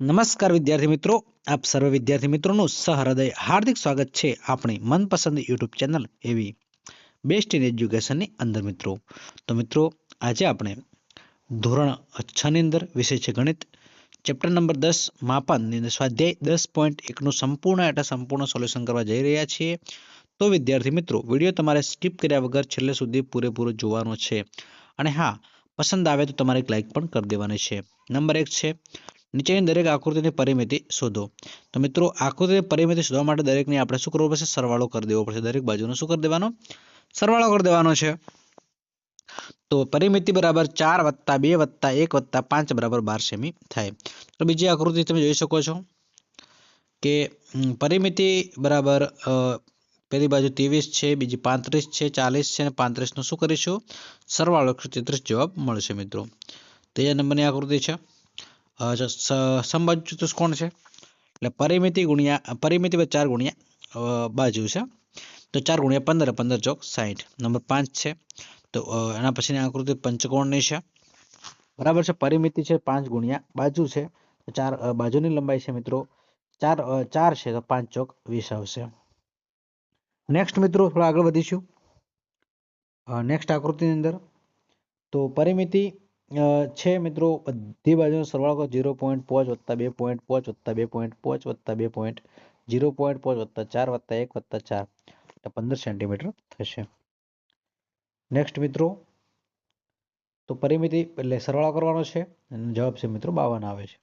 નમસ્કાર વિદ્યાર્થી મિત્રો. આપ સર્વ વિદ્યાર્થી મિત્રોનું સહૃદય હાર્દિક સ્વાગત છે આપણી મનપસંદ યુટ્યુબ ચેનલ એવી બેસ્ટ ઇન એજ્યુકેશનની અંદર મિત્રો. તો મિત્રો, આજે આપણે ધોરણ છની અંદર વિષય છે ગણિત. ચેપ્ટર નંબર દસ, માપનની અંદર સ્વાધ્યાય દસ પોઈન્ટ એકનું સંપૂર્ણ એટલે સંપૂર્ણ સોલ્યુશન કરવા જઈ રહ્યા છીએ. તો વિદ્યાર્થી મિત્રો, વીડિયો તમારે સ્કીપ કર્યા વગર છેલ્લે સુધી પૂરેપૂરો જોવાનો છે. અને હા, પસંદ આવે તો તમારે એક લાઇક પણ કરી દેવાની છે. નંબર એક છે નીચેની દરેક આકૃતિની પરિમિતિ શોધો. તો મિત્રો, આકૃતિની પરિમિતિ શોધવા માટે દરેકની આપણે શું કરવું પડશે? સરવાળો કરી દેવો પડશે. દરેક બાજુનો શું કરી દેવાનો? સરવાળો કરી દેવાનો છે. તો પરિમિતિ બરાબર ચાર વત્તા બે વત્તા એક વત્તા પાંચ બરાબર બાર સેમી થાય. તો બીજી આકૃતિ તમે જોઈ શકો છો કે પરિમિતિ બરાબર પહેલી બાજુ ત્રેવીસ છે, બીજી પાંત્રીસ છે, ચાલીસ છે અને પાંત્રીસનો શું કરીશું? સરવાળો એકસો જવાબ મળશે મિત્રો. ત્રીજા નંબરની આકૃતિ છે. સમબાજુ ચતુષ્કોણ છે? એટલે પરિમિતિ ગુણ્યા, પરિમિતિ ચાર ગુણ્યા બાજુ છે. તો ચાર ગુણ્યા પંદર પંદર ચોક સાહીઠ નંબર પાંચ છે. તો એના પછીની આકૃતિ પંચકોણની છે. બરાબર છે? પરિમિતિ છે પાંચ ગુણ્યા બાજુ છે. તો ચાર બાજુની લંબાઈ છે મિત્રો ચાર ચાર છે. તો પાંચ ચોક વીસ આવશે. નેક્સ્ટ મિત્રો થોડા આગળ વધીશું. નેક્સ્ટ આકૃતિની અંદર. તો પરિમિતિ છે મિત્રો, બધી બાજુનો સરવાળો ઝીરો પોઈન્ટ પાંચ વત્તા બે પોઈન્ટ પાંચ વત્તા બે પોઈન્ટ પાંચ વત્તા બે પોઈન્ટ ઝીરો પોઈન્ટ પાંચ વત્તા ચાર વત્તા એક વત્તા ચાર. એટલે પંદર સેન્ટીમીટર થશે. નેક્સ્ટ મિત્રો, તો પરિમિતિ એટલે સરવાળો કરવાનો છે અને જવાબ છે મિત્રો બાવન આવે છે.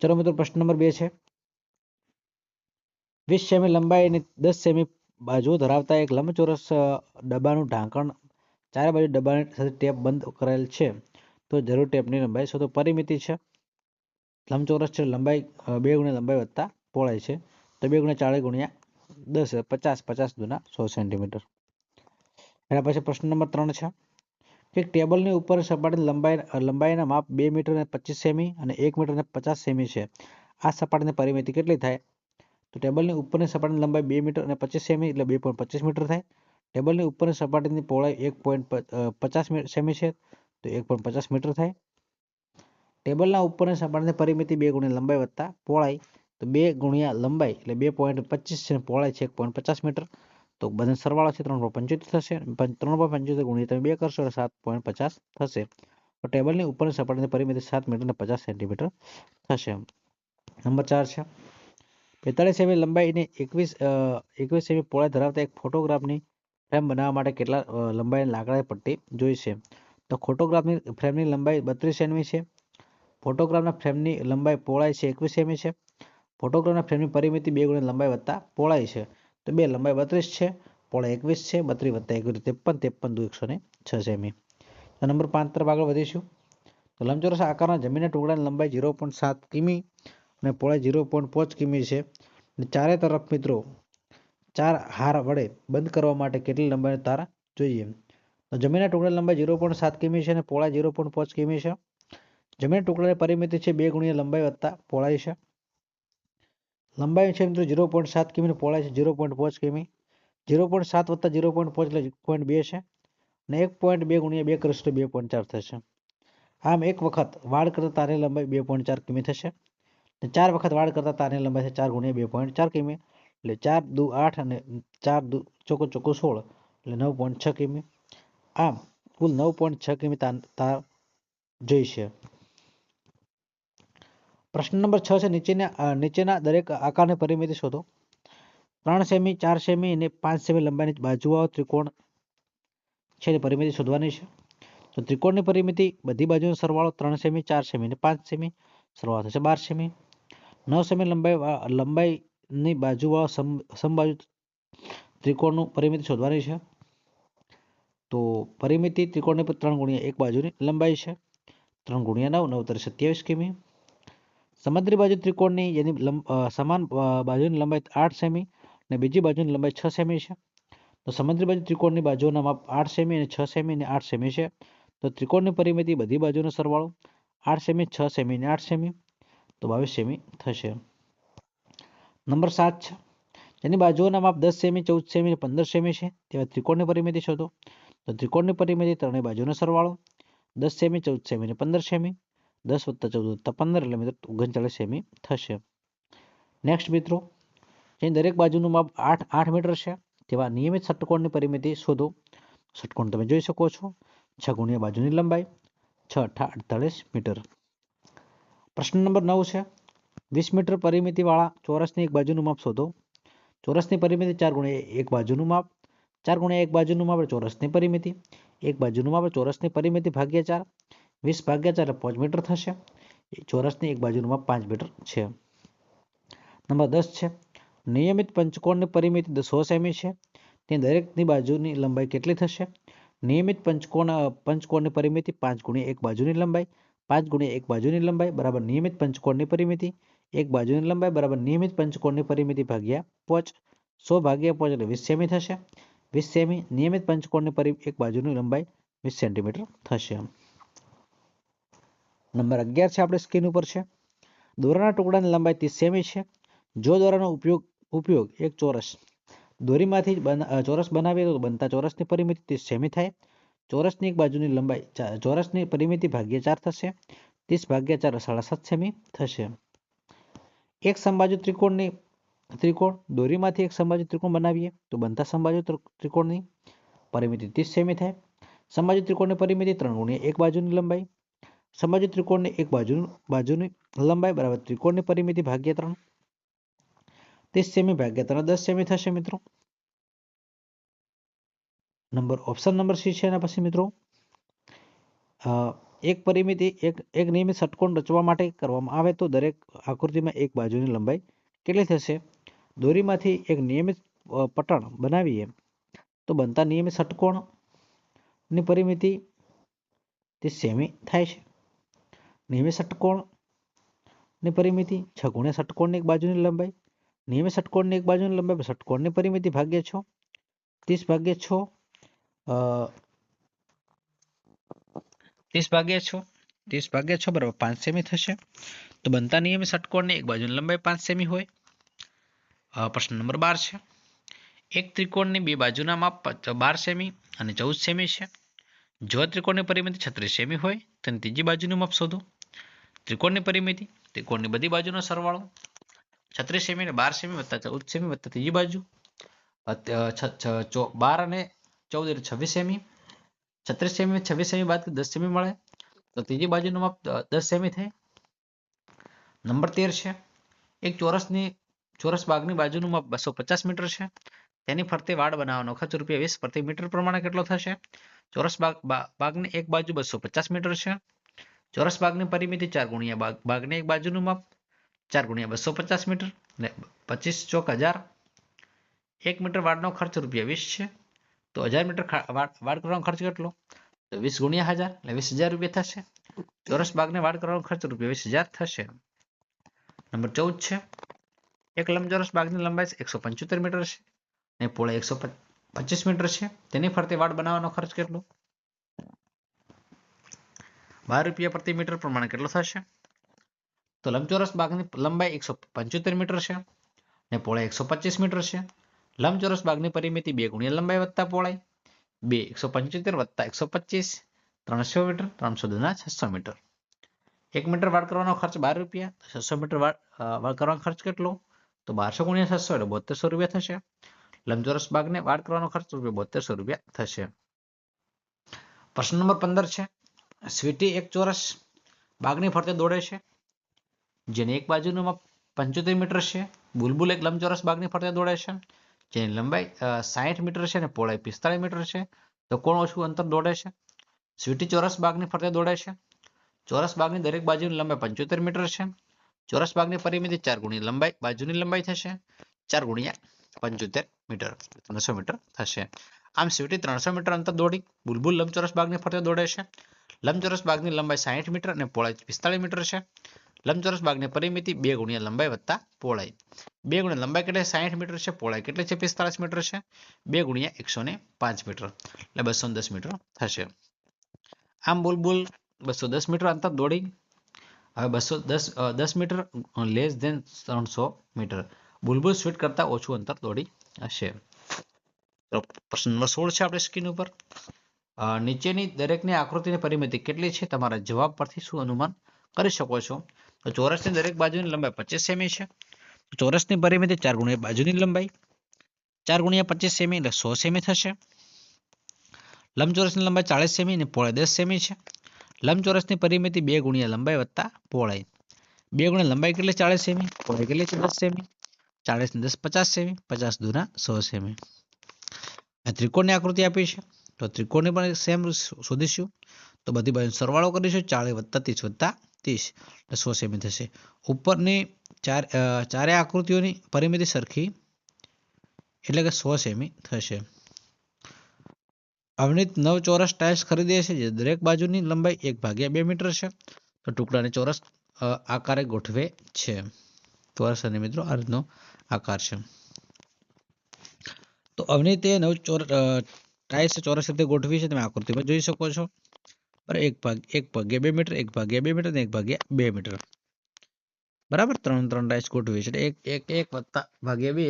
ચલો મિત્રો, પ્રશ્ન નંબર બે છે. વીસ સેમી લંબાઈ અને દસ સેમી બાજુ ધરાવતા એક લંબચોરસ ડબ્બાનું ઢાંકણ ચારે બાજુ દબાણ સાથે ટેપ બંધ કરેલ છે. તો જરૂર ટેપની લંબાઈ શોધો પરિમિતિ છે. લંબચોરસ છે, લંબાઈ બે ગુણ્યા લંબાઈ વત્તા પહોળાઈ છે. તો બે ગુણ્યા ચાળીસ ગુણ્યા દસ પચાસ પચાસ દુના સો સેન્ટીમીટર. એના પછી પ્રશ્ન નંબર ત્રણ છે. એક ટેબલની ઉપર સપાટીની લંબાઈ લંબાઈના માપ બે મીટર અને પચીસ સેમી અને એક મીટર અને પચાસ સેમી છે. આ સપાટીની પરિમિતિ કેટલી થાય? તો ટેબલની ઉપરની સપાટીની લંબાઈ બે મીટર અને પચીસ સેમી એટલે બે પોઈન્ટ પચીસ મીટર થાય. ટેબલની ઉપરની સપાટીની પહોળાઈ એક પોઈન્ટ પચાસ સેમી છે, તો એક પોઈન્ટ પચાસ મીટર થાય. ટેબલના ઉપરની સપાટીની પરિમિતિ બે ગુણ્યા લંબાઈ વત્તા પહોળાઈ, તો બે ગુણ્યા લંબાઈ એટલે બે પોઈન્ટ પચીસ છે પહોળાઈ છે એક પોઈન્ટ પચાસ મીટર. તો બધા સરવાળો છે ત્રણ પોઈન્ટ પંચોતેર થશે ત્રણ પોઈન્ટ પંચોતેર ગુણ્યા તમે બે કરશો એટલે સાત પોઈન્ટ પચાસ થશે. તો ટેબલની ઉપરની સપાટીની પરિમિતિ સાત મીટર અને પચાસ સેન્ટીમીટર થશે. નંબર ચાર છે. બેતાળીસ સેમી લંબાઈને એકવીસ એકવીસ સેમી પહોળાઈ ધરાવતા એક ફોટોગ્રાફની ફ્રેમ બનાવવા માટે કેટલા લંબાઈની લાકડાની પટ્ટી જોઈશે તો ફોટોગ્રાફની ફ્રેમની લંબાઈ બત્રીસ સેમી છે. ફોટોગ્રાફના ફ્રેમની લંબાઈ પહોળાઈ છે એકવીસ સેમી છે. ફોટોગ્રાફના ફ્રેમની પરિમિતિ બે ગુણ્યા લંબાઈ વત્તા પહોળાઈ છે. તો બે લંબાઈ બત્રીસ છે, પહોળાઈ એકવીસ છે, બત્રીસ વત્તા એકવીસ ત્રેપન ત્રેપન દુ એકસો ને છ સેમી. તો નંબર પાંચ તરફ આગળ વધીશું. તો લંબચોરસ આકારના જમીનના ટુકડાની લંબાઈ ઝીરો પોઈન્ટ સાત કિમી અને પહોળાઈ ઝીરો પોઈન્ટ પાંચ કિમી છે. ચારે તરફ મિત્રો ચાર હાર વડે બંધ કરવા માટે કેટલી લંબાઈનો તાર જોઈએ? તો જમીનના ટુકડા લંબાઈ ઝીરો પોઈન્ટ સાત કિમી છે અને પહોળાઈ ઝીરો પોઈન્ટ પાંચ કિમી છે. જમીનના ટુકડાની પરિમિતિ છે બે ગુણ્યા લંબાઈ વત્તા પહોળાઈ છે. લંબાઈ છે મિત્રો ઝીરો પોઈન્ટ સાત કિમી પહોળાઈ છે ઝીરો પોઈન્ટ પાંચ કિમી. ઝીરો પોઈન્ટ સાત વત્તા ઝીરો પોઈન્ટ પાંચ એટલે પોઈન્ટ બે છે. અને એક પોઈન્ટ બે ગુણ્યા બે ક્રસ્ટ બે પોઈન્ટ ચાર થશે. આમ એક વખત વાળ કરતા તારની લંબાઈ બે પોઈન્ટ ચાર કિમી થશે. ચાર વખત વાડ કરતા તારની લંબાઈ છે ચાર ગુણ્યા બે પોઈન્ટ ચાર કિમી. એટલે ચાર દુ આઠ અને ચાર દુ ચોકો ચોકો સોળ એટલે નવ પોઈન્ટ છ કિમી. આમ, કુલ નવ પોઈન્ટ છ કિમી તાર જોઈશે પ્રશ્ન નંબર છ છે, નીચેના નીચેના દરેક આકારની પરિમિતિ શોધો. ત્રણ સેમી, ચાર સેમી અને પાંચ સેમી લંબાઈની બાજુઓ ત્રિકોણ છે એની પરિમિતિ શોધવાની છે. તો ત્રિકોણની પરિમિતિ બધી બાજુનો સરવાળો ત્રણ સેમી, ચાર સેમી અને પાંચ સેમી. સરવાળો થશે બાર સેમી. નવ સેમી લંબાઈ વા- લંબાઈની બાજુવાળો સમ, સમબાજુ ત્રિકોણનું પરિમિતિ શોધવાની છે. તો પરિમિતિ ત્રિકોણની ત્રણ ગુણ્યા એક બાજુની લંબાઈ છે. ત્રણ ગુણ્યા નવ, નવતર સત્યાવીસ કિમી. સમુદ્રી બાજુ ત્રિકોણની જેની સમાન બાજુની લંબાઈ આઠ સેમી અને બીજી બાજુની લંબાઈ છ સેમી છે. તો સમગ્ર બાજુ ત્રિકોણની બાજુના માપ આઠ સેમી અને છ સેમી અને આઠ સેમી છે. તો ત્રિકોણની પરિમિતિ બધી બાજુનો સરવાળો આઠ સેમી, છ સેમી અને આઠ સેમી. તો બાવીસ સેમી થશે. નંબર સાત છે. જેની બાજુઓના માપ દસ સેમી, ચૌદ સેમી પંદર સેમી છે. તેવા ત્રિકોણની પરિમિતિ શોધો. તો ત્રિકોણની પરિમિતિ ત્રણેય બાજુનો સરવાળો. દસ સેમી, ચૌદ સેમી ને પંદર સેમી. દસ વત્તા ચૌદ વત્તા પંદર એટલે મિત્રો ઓગણચાલીસ સેમી થશે. નેક્સ્ટ મિત્રો, જેની દરેક બાજુનું માપ આઠ આઠ મીટર છે, તેવા નિયમિત ષટકોણની પરિમિતિ શોધો. ષટકોણ તમે જોઈ શકો છો. છ ગુણ્યા બાજુની લંબાઈ છ અઠા અડતાલીસ મીટર. પ્રશ્ન નંબર નવ છે વીસ મીટર પરિમિતિવાળા ચોરસની એક બાજુનું માપ શોધો. ચોરસની પરિમિતિ ચાર ગુણ્યા એક બાજુનું માપ. ચાર ગુણ્યા એક બાજુનું માપ ચોરસની પરિમિતિ. એક બાજુનું માપ ચોરસની પરિમિતિ ભાગ્યા ચાર. વીસ ભાગ્યા ચાર પાંચ મીટર થશે. ચોરસની એક બાજુનું માપ પાંચ મીટર છે. નંબર દસ છે. નિયમિત પંચકોણની પરિમિતિ સો સેમી છે. તે દરેકની બાજુની લંબાઈ કેટલી થશે? નિયમિત પંચકોણ પંચકોણની પરિમિતિ પાંચ ગુણ્યા એક બાજુની લંબાઈ. પાંચ ગુણ્યા એક બાજુની લંબાઈ બરાબર નિયમિત પંચકોણની પરિમિતિ. એક બાજુની લંબાઈ બરાબર નિયમિત પંચકોણની પરિમિતિ ભાગ્યા પોચ. સો ભાગ્યા પોચ એટલે વીસ સેમી થશે. વીસ સેમી નિયમિત પંચકોણની પરિ, એક બાજુની લંબાઈ વીસ સેન્ટીમીટર થશે. નંબર અગિયાર છે આપણે સ્કીન ઉપર છે. દોરાના ટુકડાની લંબાઈ ત્રીસ સેમી છે. જો દોરાનો ઉપયોગ ઉપયોગ એક ચોરસ દોરીમાંથી ચોરસ બનાવીએ તો બનતા ચોરસની પરિમિતિ ત્રીસ સેમી થાય. ચોરસની એક બાજુની લંબાઈ ચોરસની પરિમિતિ ભાગ્યા ચાર થશે. ત્રીસ ભાગ્યા ચાર સાડા સાત સેમી થશે. એક સમબાજુ ત્રિકોણની ત્રિકોણ દોરીમાંથી એક સમબાજુ ત્રિકોણ બનાવીએ તો બનતા સમબાજુ ત્રિ- ત્રિકોણની પરિમિતિ ત્રીસ સેમી થાય. સમબાજુ ત્રિકોણની પરિમિતિ ત્રણ ગુણ્યા એક બાજુની લંબાઈ. સમબાજુ ત્રિકોણની એક બાજુ બાજુની લંબાઈ બરાબર ત્રિકોણની પરિમિતિ ભાગ્યા ત્રણ. ત્રીસ સેમી ભાગ્યા ત્રણ દસ સેમી થશે મિત્રો. નંબર ઓપ્શન નંબર સી છે એના પછી મિત્રો. અ, એક પરિમિતિ, એક એક નિયમિત ષટકોણ રચવા માટે કરવામાં આવે તો દરેક આકૃતિમાં એક બાજુની લંબાઈ કેટલી થશે? દોરીમાંથી એક નિયમિત પટણ બનાવીએ તો બનતા નિયમિત ષટકોણની પરિમિતિ તે સેમી થાય છે. નિયમિત ષટકોણની પરિમિતિ છ ગુણ્યા ષટકોણની એક બાજુની લંબાઈ. નિયમિત ષટકોણની એક બાજુની લંબાઈ ષટકોણની પરિમિતિ ભાગ્યા છ. ત્રીસ ભાગ્યા છ ત્રીસ ભાગ્યા છ. ત્રીસ ભાગ્યા છ બરાબર પાંચ સેમી થશે. તો બનતા નિયમિત ષટકોણની એક બાજુની લંબાઈ પાંચ સેમી હોય. પ્રશ્ન નંબર બાર છે. એક ત્રિકોણની બે બાજુના માપ બાર સેમી અને ચૌદ સેમી છે. જો ત્રિકોણની પરિમિતિ છત્રીસ સેમી હોય, તો ત્રીજી બાજુનું માપ શોધો. ત્રિકોણની પરિમિતિ, ત્રિકોણની બધી બાજુનો સરવાળો. છત્રીસ સેમી અને બાર સેમી વત્તા ચૌદ સેમી વત્તા ત્રીજી બાજુ. બાર અને ચૌદ એટલે છવ્વીસ સેમી. છત્રીસ સેમી છવ્વીસ સેમી બાદ દસ સેમી મળે. તો ત્રીજી બાજુનું માપ દસ સેમી થાય. નંબર તેર છે. એક ચોરસની, ચોરસ બાગની બાજુનું માપ બસો પચાસ મીટર છે. તેની ફરતે વાડ બનાવવાનો ખર્ચ રૂપિયા વીસ પ્રતિ મીટર પ્રમાણે કેટલો થશે? ચોરસ બાગ બાગની એક બાજુ બસો પચાસ મીટર છે. ચોરસ બાગની પરિમિતિ ચાર ગુણ્યા બાગ બાગની એક બાજુનું માપ ચાર ગુણ્યા બસો પચાસ મીટર ને પચીસ ચોક હજાર. એક મીટર વાડનો ખર્ચ રૂપિયા વીસ છે. તો હજાર મીટર વાડ કરવાનો ખર્ચ કેટલો? તો વીસ ગુણ્યા હજાર, એટલે વીસ હજાર રૂપિયા થશે. ચોરસ બાગને વાડ કરવાનો ખર્ચ રૂપિયા વીસ હજાર થશે. નંબર ચૌદ છે. એક લંબચોરસ બાગની લંબાઈ એકસો પંચોતેર મીટર છે. અને પોળે એકસો પચીસ મીટર છે. તેની ફરતે વાડ બનાવવાનો ખર્ચ કેટલો? બાર રૂપિયા પ્રતિ મીટર પ્રમાણે કેટલો થશે? તો લંબચોરસ બાગની લંબાઈ એકસો પંચોતેર મીટર છે. ને પોળે એકસો પચીસ મીટર છે. લંબચોરસ ભાગની પરિમિતિ બે ગુણ્યા લંબાઈ વત્તા પહોળાઈ, બે એકસો પંચોતેર વત્તા એકસો પચીસ, ત્રણસો મીટર, ત્રણસો દુના છસો મીટર. એક મીટર વાળ કરવાનો ખર્ચ બાર રૂપિયા છસો મીટર વાળ કરવાનો ખર્ચ કેટલો? તો બારસો ગુણ્યા છસો એટલે બોતેરસો રૂપિયા થશે. લંબચોરસ ભાગને વાળ કરવાનો ખર્ચ રૂપિયા બોતેરસો રૂપિયા થશે. પ્રશ્ન નંબર પંદર છે. સ્વીટી એક ચોરસ બાગની ફરતે દોડે છે, જેની એક બાજુનું પંચોતેર મીટર છે. બુલબુલ એક લંબચોરસ બાગની ફરતે દોડે છે. જેની લંબાઈ સાહીઠ મીટર છે અને પહોળાઈ પિસ્તાળીસ મીટર છે, તો કોણ ઓછું અંતર દોડે છે? સ્વીટી ચોરસ બાગની ફરતે દોડે છે. ચોરસ બાગની દરેક બાજુની લંબાઈ પંચોતેર મીટર છે. ચોરસ બાગની પરિમિતિ ચાર ગુણ્યા લંબાઈ, બાજુની લંબાઈ થશે ચાર ગુણ્યા પંચોતેર મીટર, ત્રણસો મીટર થશે. આમ સ્વીટી ત્રણસો મીટર અંતર દોડી, બુલબુલ લંબચોરસ બાગની ફરતે દોડે છે. લંબચોરસ બાગની લંબાઈ સાહીઠ મીટર અને પહોળાઈ પિસ્તાળીસ મીટર છે. લંબચોરસ ભાગની પરિમિતિ બે ગુણ્યા લંબાઈ વત્તા પહોળાઈ. બે ગુણ્યા લંબાઈ કેટલી? સાહીઠ મીટર છે. પહોળાઈ કેટલી છે? પિસ્તાળીસ મીટર છે. બે ગુણ્યા એકસો ને પાંચ મીટર. એટલે બસો દસ મીટર થશે. આમ બુલબુલ બસો દસ મીટર અંતર દોડી. હવે બસો દસ દસ મીટર લેસ ધેન ત્રણસો મીટર. બુલબુલ સ્વીટ કરતા ઓછું અંતર દોડી હશે. પ્રશ્ન નંબર સોળ છે આપણે સ્ક્રીન ઉપર. નીચેની દરેકની આકૃતિની પરિમિતિ કેટલી છે? તમારા જવાબ પરથી શું અનુમાન કરી શકો છો? તો ચોરસની દરેક બાજુની લંબાઈ પચીસ સેમી છે. ચોરસની પરિમિતિ ચાર ગુણ્યા બાજુની લંબાઈ. ચાર ગુણ્યા પચીસ સેમી એટલે સો સેમી થશે. લંબચોરસની લંબાઈ ચાલીસ સેમી અને પહોળાઈ દસ સેમી છે. લંબચોરસની પરિમિતિ બે ગુણ્યા લંબાઈ વત્તા પહોળાઈ બે ગુણ્યા લંબાઈ કેટલી ચાલીસ સેમી? પહોળાઈ કેટલી છે? દસ સેમી. ચાલીસ દસ પચાસ સેમી, પચાસ દૂના સો સેમી. ત્રિકોણની આકૃતિ આપી છે. તો ત્રિકોણની પણ સેમ શોધીશું. તો બધી બાજુ સરવાળો કરીશું. ચાલીસ વત્તા ત્રીસ વત્તા ત્રીસ સો સેમી થશે. ઉપરની ચાર ચારે આકૃતિઓની પરિમિતિ સરખી એટલે કે સો સેમી થશે. અવનીત નવ ચોરસ ટાઇલ્સ ખરીદે છે જે દરેક બાજુની લંબાઈ એક ભાગ્યા બે મીટર છે. તો ટુકડાને ચોરસ આકારે ગોઠવે છે. ચોરસ અને મિત્રો, આ રીતનો આકાર છે. તો અવનીતે નવ ચોર ટાઇલ્સ ચોરસ રીતે ગોઠવી છે, તમે આકૃતિમાં જોઈ શકો છો. બરાબર એક ભાગ, એક ભાગ્યા બે મીટર, એક ભાગ્યા બે મીટર એક ભાગ્યા બે મીટર. બરાબર? ત્રણ ત્રણ ટાઇલ્સ ગોઠવી છે. એક એક એક વત્તા ભાગ્યા બે,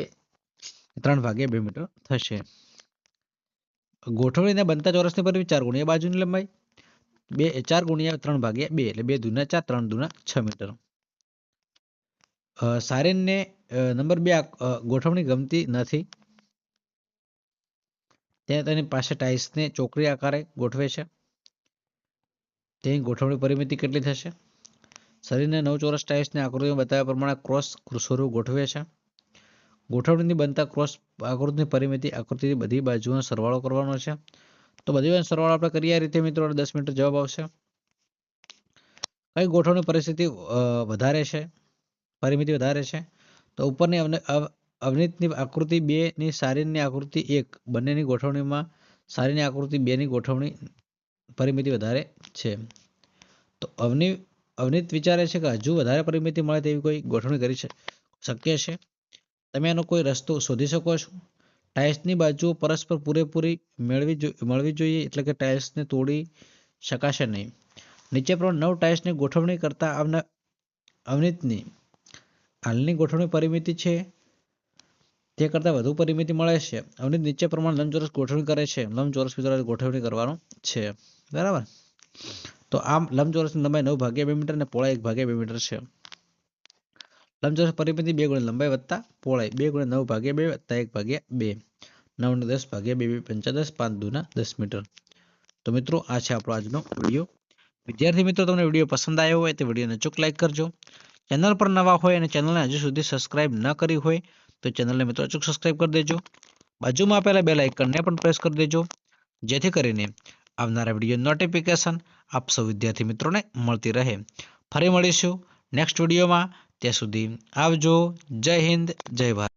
ત્રણ ભાગ્યા બે મીટર થશે. ગોઠવણીને બનતા ચોરસની પરિમિતિ ચાર ગુણ્યા બાજુની લંબાઈ, બે, ચાર ગુણ્યા ત્રણ ભાગ્યા બે, એટલે બે દૂના ચાર, ત્રણ દૂના છ મીટર. સારીનને નંબર બે ગોઠવણી ગમતી નથી. ત્યાં તેની પાસે ટાઇલ્સને ચોકડી આકારે ગોઠવે છે. તેની ગોઠવણી પરિમિતિ કેટલી થશે? શરીરને નવ ચોરસ ટાઇલ્સની આકૃતિમાં બતાવ્યા પ્રમાણે ક્રોસ સ્વરૂપ ગોઠવે છે. ગોઠવણીની બનતા ક્રોસ આકૃતિની પરિમિતિ આકૃતિની બધી બાજુઓનો સરવાળો કરવાનો છે. તો બધી બાજુ સરવાળો આપણે કરીએ આ રીતે મિત્રો? દસ મિનિટ જવાબ આવશે. કઈ ગોઠવણી પરિસ્થિતિ વધારે છે? પરિમિતિ વધારે છે? તો ઉપરની અવને- અવનીતની આકૃતિ બે ની સારીની આકૃતિ એક. બંનેની ગોઠવણીમાં સારીની આકૃતિ બે ની ગોઠવણી પરિમિતિ વધારે છે. તો અવની, અવનીત વિચારે છે કે હજુ વધારે પરિમિતિ મળે તેવી કોઈ ગોઠવણી કરી શક્ય છે? તમે એનો કોઈ રસ્તો શોધી શકો છો? ટાઇલ્સની બાજુઓ પરસ્પર પૂરેપૂરી મેળવી જો- મળવી જોઈએ એટલે કે ટાઇલ્સને તોડી શકાશે નહીં. નીચે પ્રમાણે નવ ટાઇલ્સની ગોઠવણી કરતા આવના અવનીતની હાલની ગોઠવણી પરિમિતિ છે. તે કરતાં વધુ પરિમિતિ મળે છે. અવનીત નીચે પ્રમાણે લંબચોરસ ગોઠવણી કરે છે. લંબચોરસ વિચાર ગોઠવણી કરવાનું છે. બરાબર? તો આમ લંબચોરસની લંબાઈ નવ ભાગ્યા બે મીટર અને પહોળાઈ એક ભાગ્યા બે મીટર છે. લંબચોરસ પરિમિતિ બે ગુણ્યા લંબાઈ વત્તા પહોળાઈ. બે ગુણ્યા નવ ભાગ્યા બે વત્તા એક ભાગ્યા બે. નવ ને દસ ભાગ્યા બે બે પંચા દસ, પાંચ દૂના દસ મીટર. તો મિત્રો, આ છે આપણો આજનો વીડિયો. વિદ્યાર્થી મિત્રો, તમને વીડિયો પસંદ આવ્યો હોય તો વિડીયોને ચૂક લાઈક કરજો. ચેનલ પર નવા હોય અને ચેનલને હજુ સુધી સબસ્ક્રાઇબ ન કરી હોય તો ચેનલને મિત્રો અચૂક સબસ્ક્રાઇબ કરી દેજો. બાજુમાં આપેલા બે લાઇકનને પણ પ્રેસ કરી દેજો. જેથી કરીને આવનારા વીડિયો નોટિફિકેશન આપ સૌ વિદ્યાર્થી મિત્રોને મળતી રહે. ફરી મળીશું નેક્સ્ટ વિડીયોમાં ત્યાં સુધી આવજો. જય હિન્દ, જય ભારત.